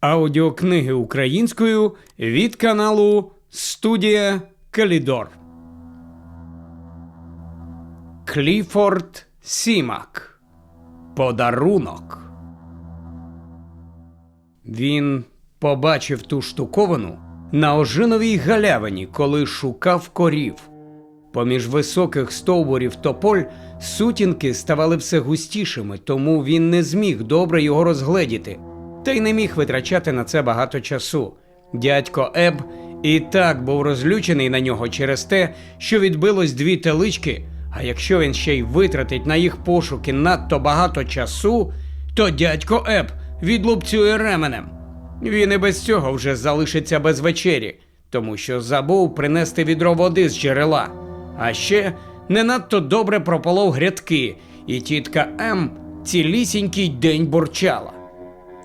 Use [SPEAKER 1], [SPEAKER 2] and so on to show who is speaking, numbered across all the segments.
[SPEAKER 1] Аудіокниги українською від каналу Студія Калідор. Кліфорд Сімак. Подарунок. Він побачив ту штуковину на ожиновій галявині, коли шукав корів. Поміж високих стовбурів тополь сутінки ставали все густішими, тому він не зміг добре його розгледіти, та й не міг витрачати на це багато часу. Дядько Еб і так був розлючений на нього через те, що відбилось дві телички. А якщо він ще й витратить на їх пошуки надто багато часу, то дядько Еб відлупцює ременем. Він і без цього вже залишиться без вечері, тому що забув принести відро води з джерела. А ще не надто добре прополов грядки, і тітка М цілісінький день бурчала.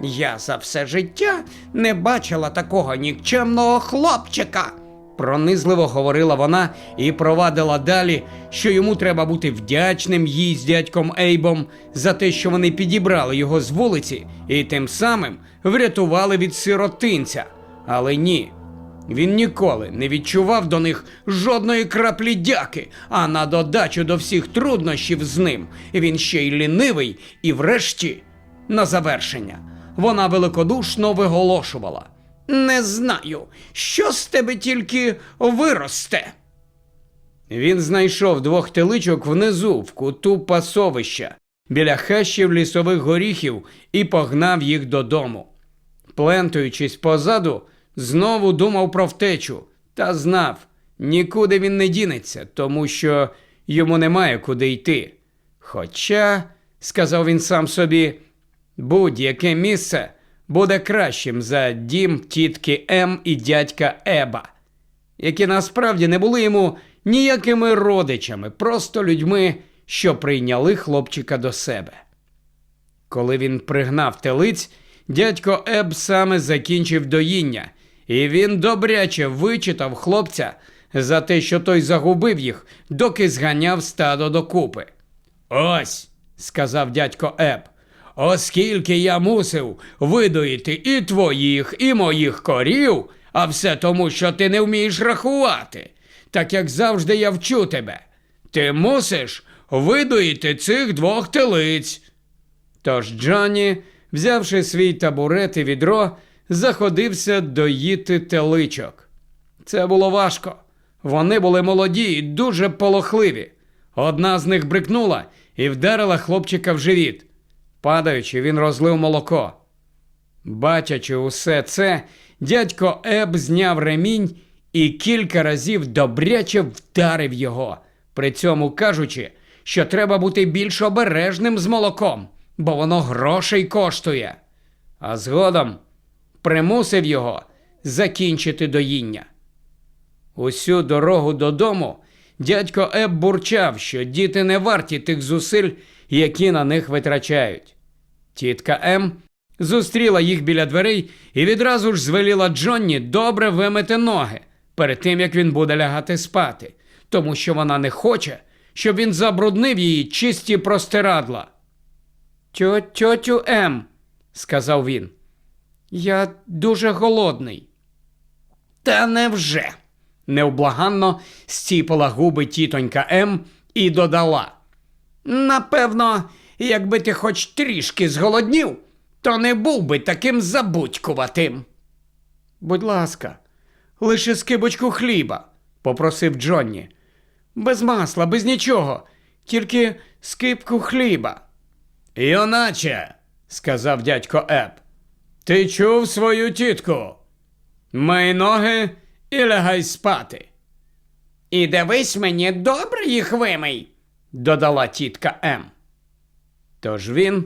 [SPEAKER 1] Я за все життя не бачила такого нікчемного хлопчика. Пронизливо говорила вона і провадила далі, що йому треба бути вдячним їй з дядьком Ейбом за те, що вони підібрали його з вулиці і тим самим врятували від сиротинця. Але ні, він ніколи не відчував до них жодної краплі дяки, а на додачу до всіх труднощів з ним він ще й лінивий, і врешті, на завершення, вона великодушно виголошувала. Не знаю, що з тебе тільки виросте. Він знайшов двох теличок внизу, в куту пасовища, біля хащів лісових горіхів і погнав їх додому. Плентуючись позаду, знову думав про втечу та знав, нікуди він не дінеться, тому що йому немає куди йти. Хоча, сказав він сам собі, будь-яке місце буде кращим за дім тітки М і дядька Еба, які насправді не були йому ніякими родичами, просто людьми, що прийняли хлопчика до себе. Коли він пригнав телиць, дядько Еб саме закінчив доїння, і він добряче вичитав хлопця за те, що той загубив їх, доки зганяв стадо докупи. Ось, сказав дядько Еб, оскільки я мусив видоїти і твоїх, і моїх корів, а все тому, що ти не вмієш рахувати, так як завжди я вчу тебе. Ти мусиш видоїти цих двох телиць. Тож Джонні, взявши свій табурет і відро, заходився доїти теличок. Це було важко. Вони були молоді і дуже полохливі. Одна з них брикнула і вдарила хлопчика в живіт. Падаючи, він розлив молоко. Бачачи усе це, дядько Еб зняв ремінь і кілька разів добряче вдарив його, при цьому кажучи, що треба бути більш обережним з молоком, бо воно грошей коштує. А згодом примусив його закінчити доїння. Усю дорогу додому дядько Еб бурчав, що діти не варті тих зусиль, які на них витрачають. Тітка М зустріла їх біля дверей і відразу ж звеліла Джонні добре вимити ноги перед тим, як він буде лягати спати, тому що вона не хоче, щоб він забруднив її чисті простирадла. Тьо, тьотю М, сказав він. Я дуже голодний. Та невже? невблаганно стіпала губи тітонька М і додала. Напевно, якби ти хоч трішки зголоднів, то не був би таким забудькуватим. Будь ласка, лише скибочку хліба, попросив Джонні. Без масла, без нічого, тільки скипку хліба. Йоначе, сказав дядько Еб, ти чув свою тітку? Мий ноги і лягай спати. І дивись мені добре їх вимий, додала тітка М. Тож він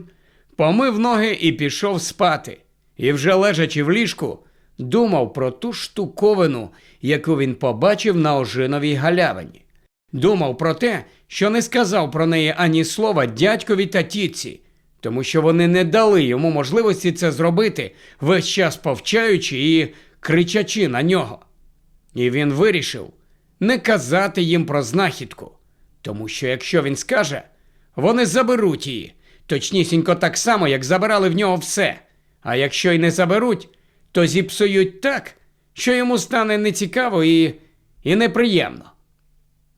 [SPEAKER 1] помив ноги і пішов спати, і вже лежачи в ліжку, думав про ту штуковину, яку він побачив на ожиновій галявині. Думав про те, що не сказав про неї ані слова дядькові та тітці, тому що вони не дали йому можливості це зробити, весь час повчаючи і кричачи на нього. І він вирішив не казати їм про знахідку, тому що якщо він скаже, вони заберуть її, точнісінько так само, як забирали в нього все. А якщо й не заберуть, то зіпсують так, що йому стане нецікаво і, і неприємно.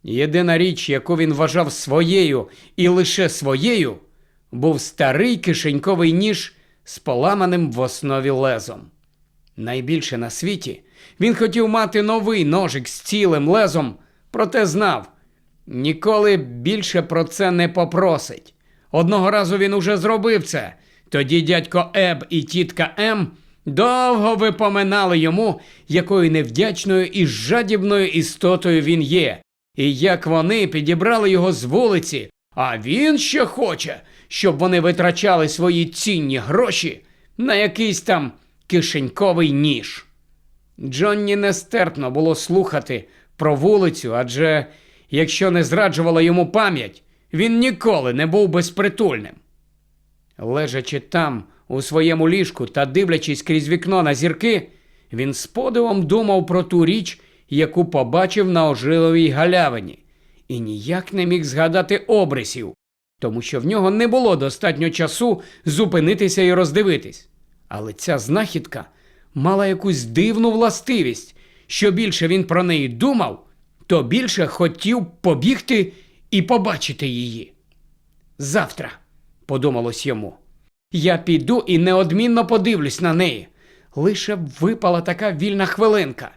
[SPEAKER 1] Єдина річ, яку він вважав своєю і лише своєю, був старий кишеньковий ніж з поламаним в основі лезом. Найбільше на світі він хотів мати новий ножик з цілим лезом, проте знав, ніколи більше про це не попросить. Одного разу він уже зробив це. Тоді дядько Еб і тітка М довго випоминали йому, якою невдячною і жадібною істотою він є, і як вони підібрали його з вулиці, а він ще хоче, щоб вони витрачали свої цінні гроші на якийсь там кишеньковий ніж. Джонні нестерпно було слухати про вулицю, адже якщо не зраджувала йому пам'ять, він ніколи не був безпритульним. Лежачи там, у своєму ліжку та дивлячись крізь вікно на зірки, він з подивом думав про ту річ, яку побачив на ожиловій галявині, і ніяк не міг згадати обрисів, тому що в нього не було достатньо часу зупинитися і роздивитись. Але ця знахідка мала якусь дивну властивість. Що більше він про неї думав, то більше хотів побігти і побачити її. Завтра, подумалось йому, я піду і неодмінно подивлюсь на неї. Лише б випала така вільна хвилинка.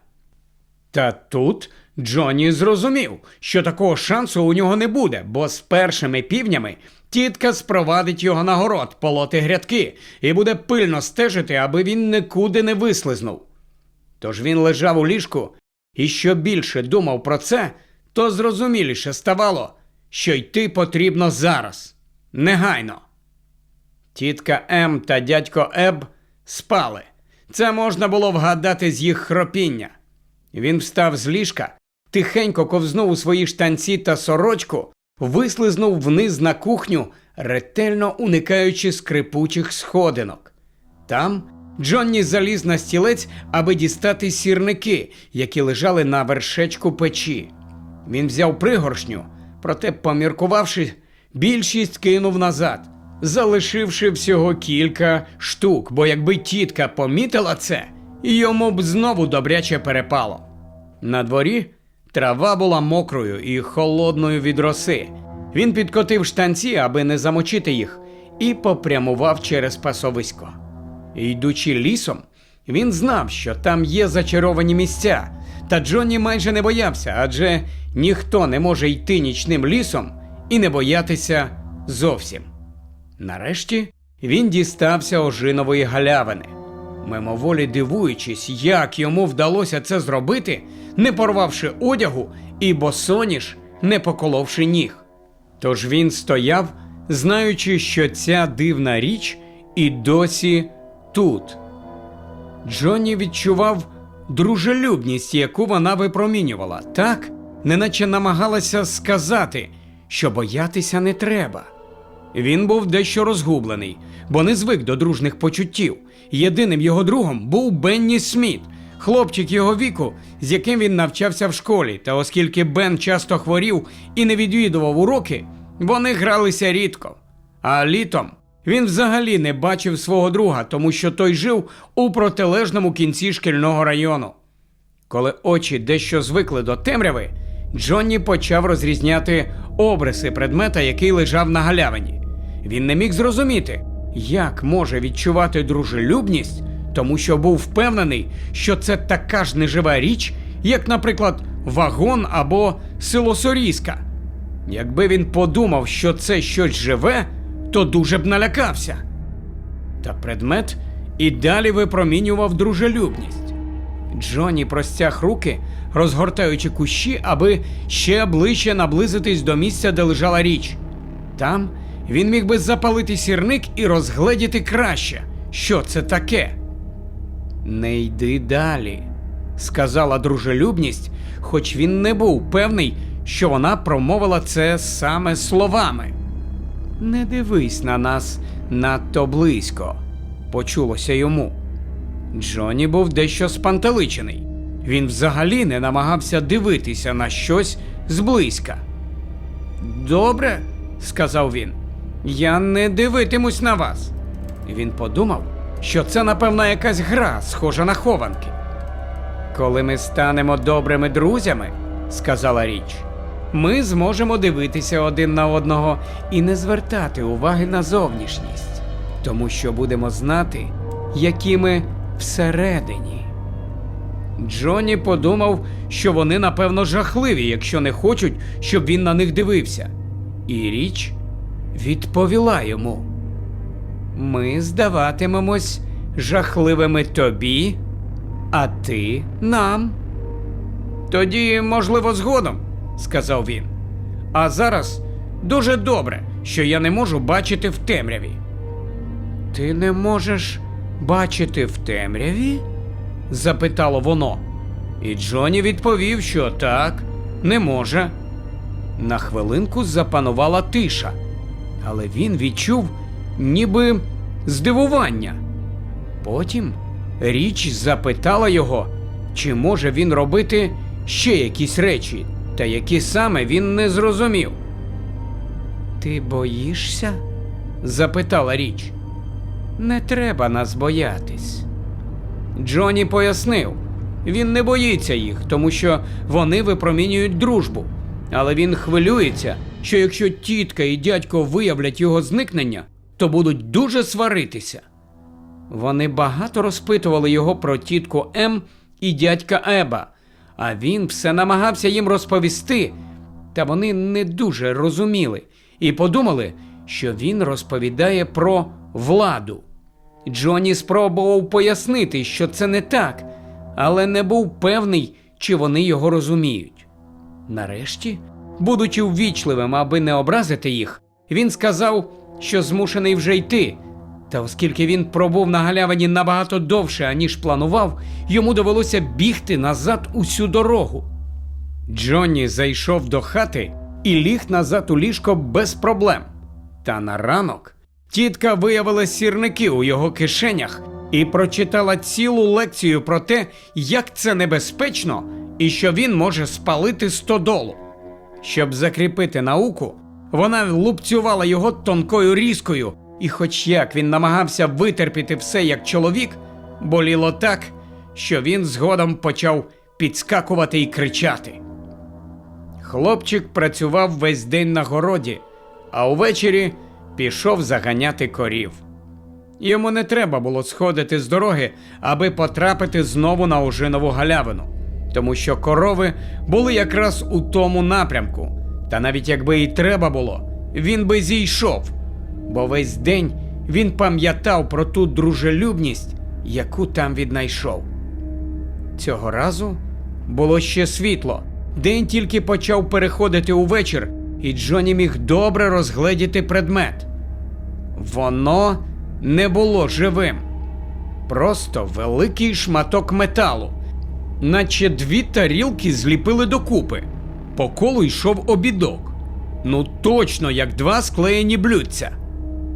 [SPEAKER 1] Та тут Джонні зрозумів, що такого шансу у нього не буде, бо з першими півнями тітка спровадить його на город полоти грядки і буде пильно стежити, аби він нікуди не вислизнув. Тож він лежав у ліжку, і що більше думав про це, то зрозуміліше ставало, що йти потрібно зараз, негайно. Тітка М та дядько Еб спали. Це можна було вгадати з їх хропіння. Він встав з ліжка, тихенько ковзнув у свої штанці та сорочку, вислизнув вниз на кухню, ретельно уникаючи скрипучих сходинок. Там Джонні заліз на стілець, аби дістати сірники, які лежали на вершечку печі. Він взяв пригоршню, проте, поміркувавши, більшість кинув назад, залишивши всього кілька штук, бо якби тітка помітила це, йому б знову добряче перепало. На дворі трава була мокрою і холодною від роси. Він підкотив штанці, аби не замочити їх, і попрямував через пасовисько. Йдучи лісом, він знав, що там є зачаровані місця, та Джонні майже не боявся, адже ніхто не може йти нічним лісом і не боятися зовсім. Нарешті він дістався ожинової галявини. Мимоволі дивуючись, як йому вдалося це зробити, не порвавши одягу і босоніж, не поколовши ніг. Тож він стояв, знаючи, що ця дивна річ і досі тут. Джонні відчував дружелюбність, яку вона випромінювала, так, неначе намагалася сказати, що боятися не треба. Він був дещо розгублений, бо не звик до дружних почуттів. Єдиним його другом був Бенні Сміт, хлопчик його віку, з яким він навчався в школі. Та оскільки Бен часто хворів і не відвідував уроки, вони гралися рідко. А літом він взагалі не бачив свого друга, тому що той жив у протилежному кінці шкільного району. Коли очі дещо звикли до темряви, Джонні почав розрізняти обриси предмета, який лежав на галявині. Він не міг зрозуміти, як може відчувати дружелюбність, тому що був впевнений, що це така ж нежива річ, як, наприклад, вагон або силосорізка. Якби він подумав, що це щось живе, то дуже б налякався. Та предмет і далі випромінював дружелюбність. Джонні простяг руки, розгортаючи кущі, аби ще ближче наблизитись до місця, де лежала річ. Там він міг би запалити сірник і розгледіти краще, що це таке. Не йди далі, сказала дружелюбність, хоч він не був певний, що вона промовила це саме словами. Не дивись на нас надто близько, почулося йому. Джонні був дещо спантеличений. Він взагалі не намагався дивитися на щось зблизька. Добре, сказав він, я не дивитимусь на вас. Він подумав, що це, напевно, якась гра, схожа на хованки. Коли ми станемо добрими друзями, сказала річ, ми зможемо дивитися один на одного і не звертати уваги на зовнішність, тому що будемо знати, які ми всередині. Джонні подумав, що вони, напевно, жахливі, якщо не хочуть, щоб він на них дивився. І річ відповіла йому: Ми здаватимемось жахливими тобі, а ти нам. Тоді, можливо, згодом, сказав він. А зараз дуже добре, що я не можу бачити в темряві. Ти не можеш бачити в темряві? запитало воно. І Джоні відповів, що так, не може. На хвилинку запанувала тиша, але він відчув ніби здивування. Потім річ запитала його, чи може він робити ще якісь речі, та які саме він не зрозумів. Ти боїшся? запитала річ. Не треба нас боятись. Джоні пояснив, він не боїться їх, тому що вони випромінюють дружбу. Але він хвилюється, що якщо тітка і дядько виявлять його зникнення, то будуть дуже сваритися. Вони багато розпитували його про тітку М і дядька Еба, а він все намагався їм розповісти, та вони не дуже розуміли і подумали, що він розповідає про владу. Джонні спробував пояснити, що це не так, але не був певний, чи вони його розуміють. Нарешті, будучи ввічливим, аби не образити їх, він сказав, що змушений вже йти. Та оскільки він пробув на галявині набагато довше, аніж планував, йому довелося бігти назад усю дорогу. Джонні зайшов до хати і ліг назад у ліжко без проблем. Та на ранок тітка виявила сірники у його кишенях і прочитала цілу лекцію про те, як це небезпечно і що він може спалити стодолу. Щоб закріпити науку, вона лупцювала його тонкою різкою, і, хоч як він намагався витерпіти все як чоловік, боліло так, що він згодом почав підскакувати і кричати. Хлопчик працював весь день на городі, а увечері пішов заганяти корів. Йому не треба було сходити з дороги, аби потрапити знову на ожинову галявину, тому що корови були якраз у тому напрямку. Та навіть якби і треба було, він би зійшов, бо весь день він пам'ятав про ту дружелюбність, яку там віднайшов. Цього разу було ще світло. День тільки почав переходити у вечір, і Джоні міг добре розгледіти предмет. Воно не було живим, просто великий шматок металу, наче дві тарілки зліпили докупи. По колу йшов обідок. Ну точно як два склеєні блюдця.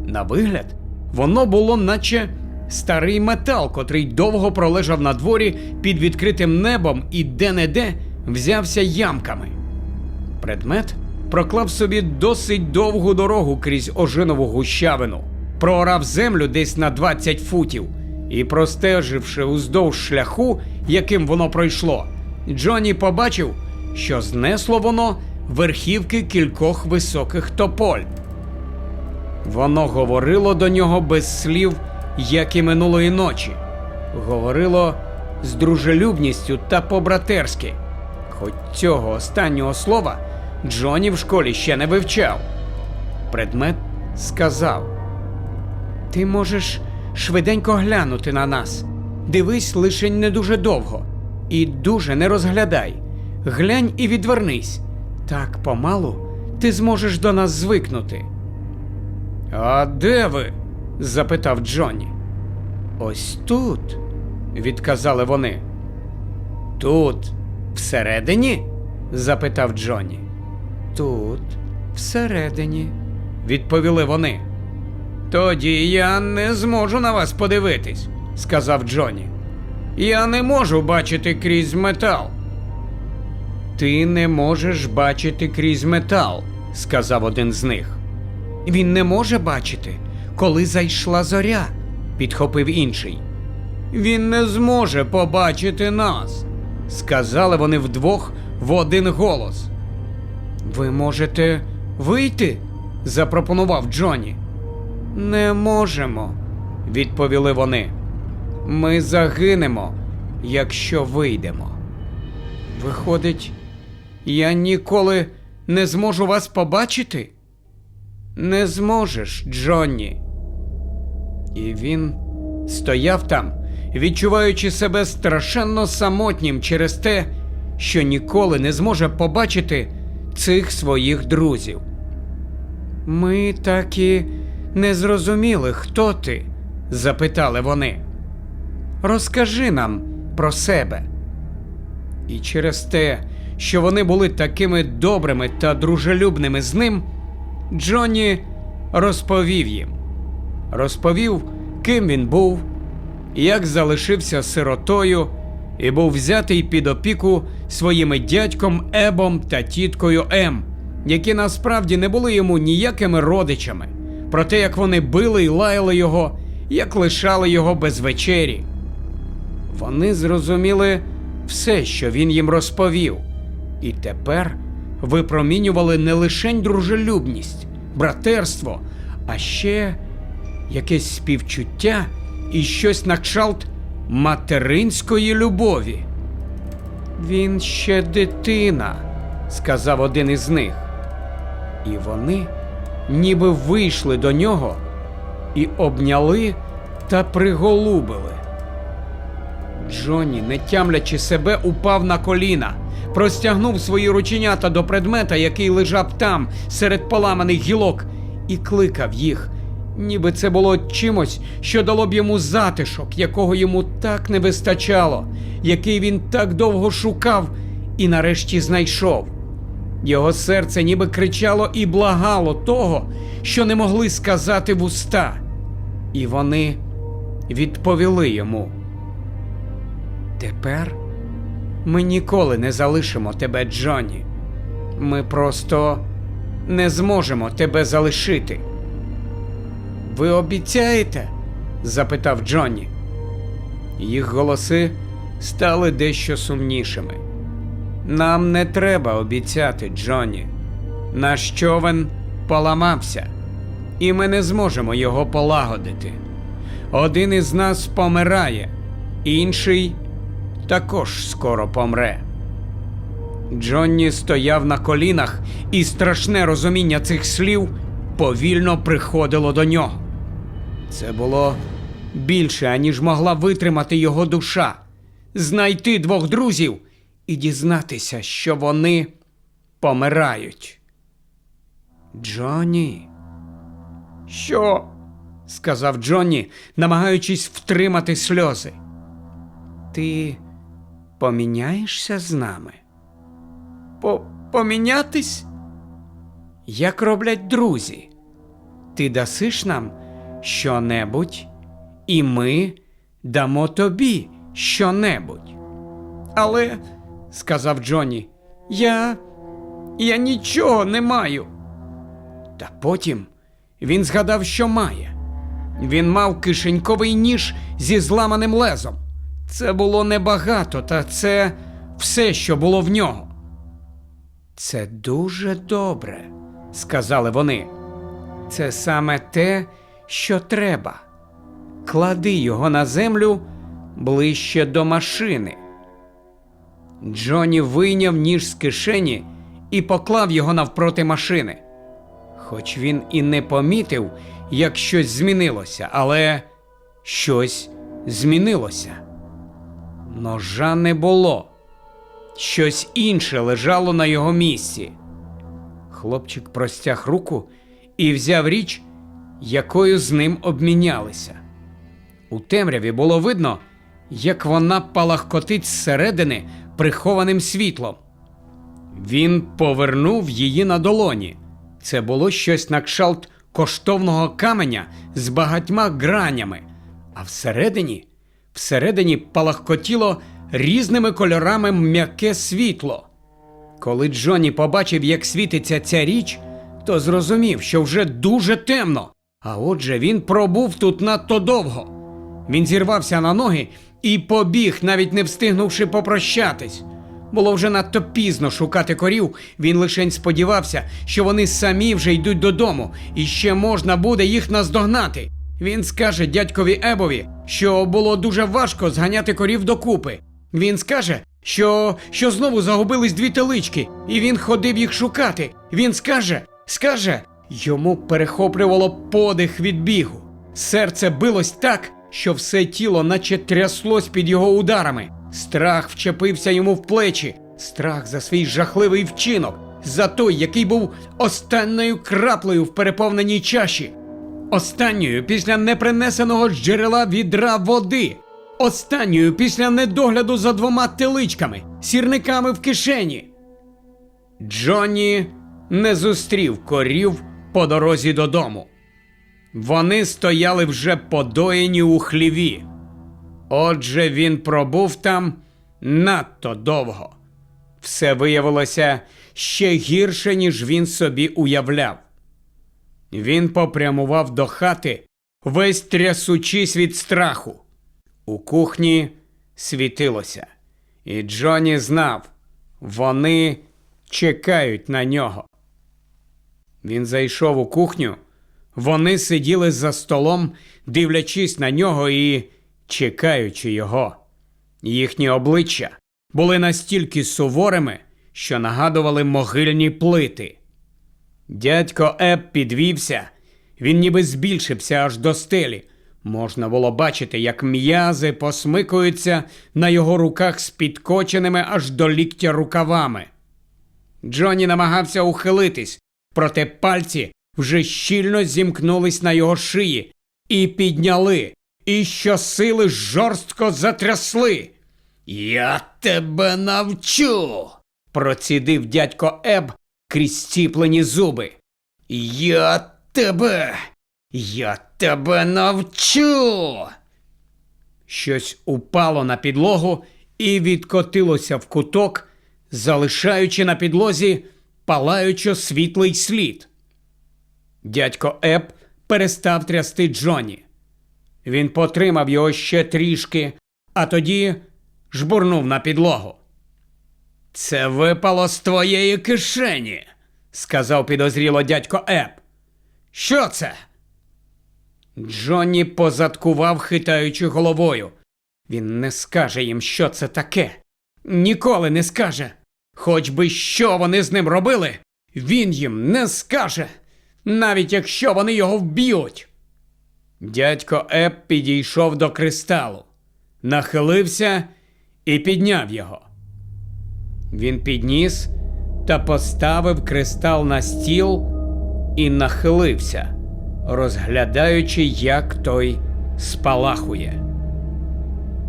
[SPEAKER 1] На вигляд, воно було наче старий метал, котрий довго пролежав на дворі під відкритим небом і де-не-де взявся ямками. Предмет проклав собі досить довгу дорогу крізь ожинову гущавину, проорав землю десь на 20 футів і, простеживши уздовж шляху, яким воно пройшло, Джонні побачив, що знесло воно верхівки кількох високих тополь. Воно говорило до нього без слів, як і минулої ночі. Говорило з дружелюбністю та по-братерськи. Хоч цього останнього слова Джоні в школі ще не вивчав. Предмет сказав: Ти можеш швиденько глянути на нас. Дивись лише не дуже довго. І дуже не розглядай. Глянь і відвернись. Так помалу ти зможеш до нас звикнути. А де ви? запитав Джонні. Ось тут, відказали вони. Тут, всередині? запитав Джонні. Тут, всередині, відповіли вони. Тоді я не зможу на вас подивитись, сказав Джонні. Я не можу бачити крізь метал. Ти не можеш бачити крізь метал, сказав один з них. Він не може бачити, коли зайшла зоря, підхопив інший. Він не зможе побачити нас, сказали вони вдвох в один голос. Ви можете вийти? запропонував Джонні. Не можемо, відповіли вони. Ми загинемо, якщо вийдемо. Виходить, я ніколи не зможу вас побачити? Не зможеш, Джонні. І він стояв там, відчуваючи себе страшенно самотнім через те, що ніколи не зможе побачити цих своїх друзів. Ми так і не зрозуміли, хто ти? запитали вони. Розкажи нам про себе. І через те, що вони були такими добрими та дружелюбними з ним, Джонні розповів їм. Розповів, ким він був, як залишився сиротою і був взятий під опіку своїми дядьком Ебом та тіткою Ем, які насправді не були йому ніякими родичами, про те, як вони били і лаяли його, як лишали його без вечері. Вони зрозуміли все, що він їм розповів, і тепер випромінювали не лише дружелюбність, братерство, а ще якесь співчуття і щось на кшталт материнської любові. Він ще дитина, сказав один із них. І вони ніби вийшли до нього і обняли та приголубили. Джонні, не тямлячи себе, упав на коліна, простягнув свої рученята до предмета, який лежав там, серед поламаних гілок, і кликав їх, ніби це було чимось, що дало б йому затишок, якого йому так не вистачало, який він так довго шукав і нарешті знайшов. Його серце ніби кричало і благало того, що не могли сказати вуста. І вони відповіли йому. Тепер ми ніколи не залишимо тебе, Джонні. Ми просто не зможемо тебе залишити. Ви обіцяєте? запитав Джонні. Їх голоси стали дещо сумнішими. Нам не треба обіцяти, Джонні. Наш човен поламався, і ми не зможемо його полагодити. Один із нас помирає, інший також скоро помре. Джонні стояв на колінах, і страшне розуміння цих слів повільно приходило до нього. Це було більше, аніж могла витримати його душа, знайти двох друзів і дізнатися, що вони помирають. Джонні. Що? сказав Джонні, намагаючись втримати сльози. Ти поміняєшся з нами? По помінятись? Як роблять друзі? Ти дасиш нам що-небудь, і ми дамо тобі що-небудь. Але, сказав Джонні, я. я нічого не маю. Та потім він згадав, що має. Він мав кишеньковий ніж зі зламаним лезом. Це було небагато, та це все, що було в нього. Це дуже добре, сказали вони. Це саме те, що треба. Клади його на землю ближче до машини. Джонні вийняв ніж з кишені і поклав його навпроти машини. Хоч він і не помітив, як щось змінилося, але щось змінилося. Ножа не було. Щось інше лежало на його місці. Хлопчик простяг руку і взяв річ, якою з ним обмінялися. У темряві було видно, як вона палахкотить зсередини прихованим світлом. Він повернув її на долоні. Це було щось на кшалт коштовного каменя з багатьма гранями, а всередині, всередині палахкотіло різними кольорами м'яке світло. Коли Джонні побачив, як світиться ця річ, то зрозумів, що вже дуже темно, а отже він пробув тут надто довго. Він зірвався на ноги і побіг, навіть не встигнувши попрощатись. Було вже надто пізно шукати корів. Він лишень сподівався, що вони самі вже йдуть додому, і ще можна буде їх наздогнати. Він скаже дядькові Ебові, що було дуже важко зганяти корів докупи. Він скаже, що, що знову загубились дві телички, і він ходив їх шукати. Він скаже, скаже, йому перехоплювало подих від бігу. Серце билось так, що все тіло наче тряслось під його ударами. Страх вчепився йому в плечі, страх за свій жахливий вчинок, за той, який був останньою краплею в переповненій чаші. Останньою після непринесеного джерела відра води. Останньою після недогляду за двома теличками, сірниками в кишені. Джонні не зустрів корів по дорозі додому. Вони стояли вже подоєні у хліві. Отже, він пробув там надто довго. Все виявилося ще гірше, ніж він собі уявляв. Він попрямував до хати, весь трясучись від страху. У кухні світилося, і Джоні знав, вони чекають на нього. Він зайшов у кухню, вони сиділи за столом, дивлячись на нього і чекаючи його. Їхні обличчя були настільки суворими, що нагадували могильні плити. Дядько Еб підвівся, він ніби збільшився аж до стелі. Можна було бачити, як м'язи посмикуються на його руках з підкоченими аж до ліктя рукавами. Джонні намагався ухилитись, проте пальці вже щільно зімкнулись на його шиї і підняли, і щосили жорстко затрясли. Я тебе навчу, процідив дядько Еб крізь стіплені зуби. Я тебе, я тебе навчу. Щось упало на підлогу і відкотилося в куток, залишаючи на підлозі палаючо світлий слід. Дядько Еб перестав трясти Джоні. Він потримав його ще трішки, а тоді жбурнув на підлогу. Це випало з твоєї кишені, сказав підозріло дядько Еб. Що це? Джонні позадкував, хитаючи головою. Він не скаже їм, що це таке. Ніколи не скаже. Хоч би що вони з ним робили, він їм не скаже, навіть якщо вони його вб'ють. Дядько Еб підійшов до кристалу, нахилився і підняв його. Він підніс та поставив кристал на стіл і нахилився, розглядаючи, як той спалахує.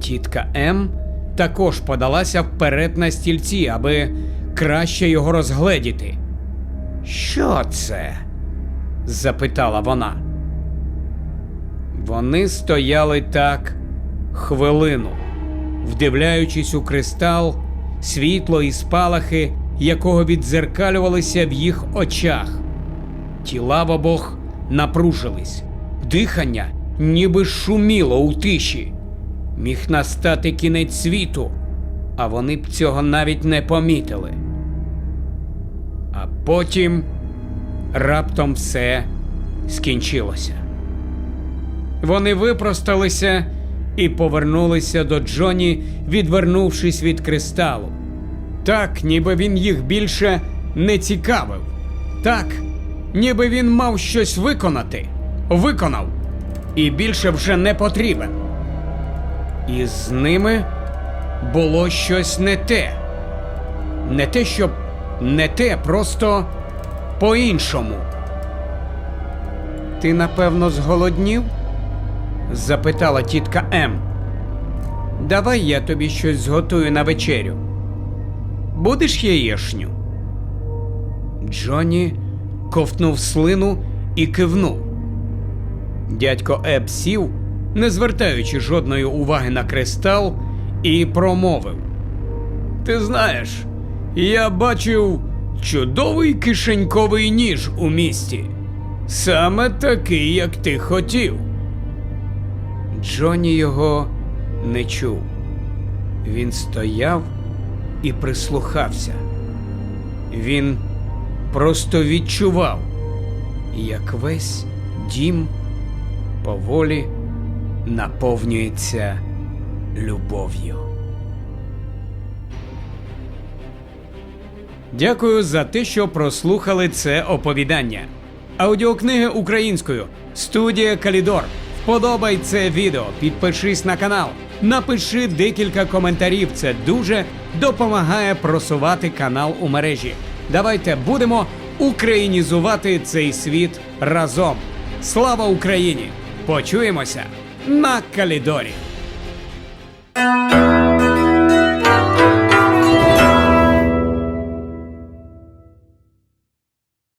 [SPEAKER 1] Тітка М також подалася вперед на стільці, аби краще його розгледіти. Що це? запитала вона. Вони стояли так хвилину, вдивляючись у кристал, світло і спалахи, якого віддзеркалювалися в їх очах. Тіла в обох напружились, дихання ніби шуміло у тиші. Міг настати кінець світу, а вони б цього навіть не помітили. А потім раптом все скінчилося. Вони випросталися і повернулися до Джоні, відвернувшись від кристалу. Так, ніби він їх більше не цікавив. Так, ніби він мав щось виконати, виконав і більше вже не потрібен. І з ними було щось не те. Не те, щоб не те, просто по-іншому. Ти, напевно, зголоднів? Запитала тітка М. Давай я тобі щось зготую на вечерю. Будеш яєшню? Джонні ковтнув слину і кивнув. Дядько Еб сів, не звертаючи жодної уваги на кристал, і промовив: Ти знаєш, я бачив чудовий кишеньковий ніж у місті. Саме такий, як ти хотів. Джонні його не чув. Він стояв і прислухався. Він просто відчував, як весь дім поволі наповнюється любов'ю. Дякую за те, що прослухали це оповідання. Аудіокниги українською. Студія Калідор. Вподобай це відео, підпишись на канал, напиши декілька коментарів. Це дуже допомагає просувати канал у мережі. Давайте будемо українізувати цей світ разом. Слава Україні! Почуємося на Калідорі!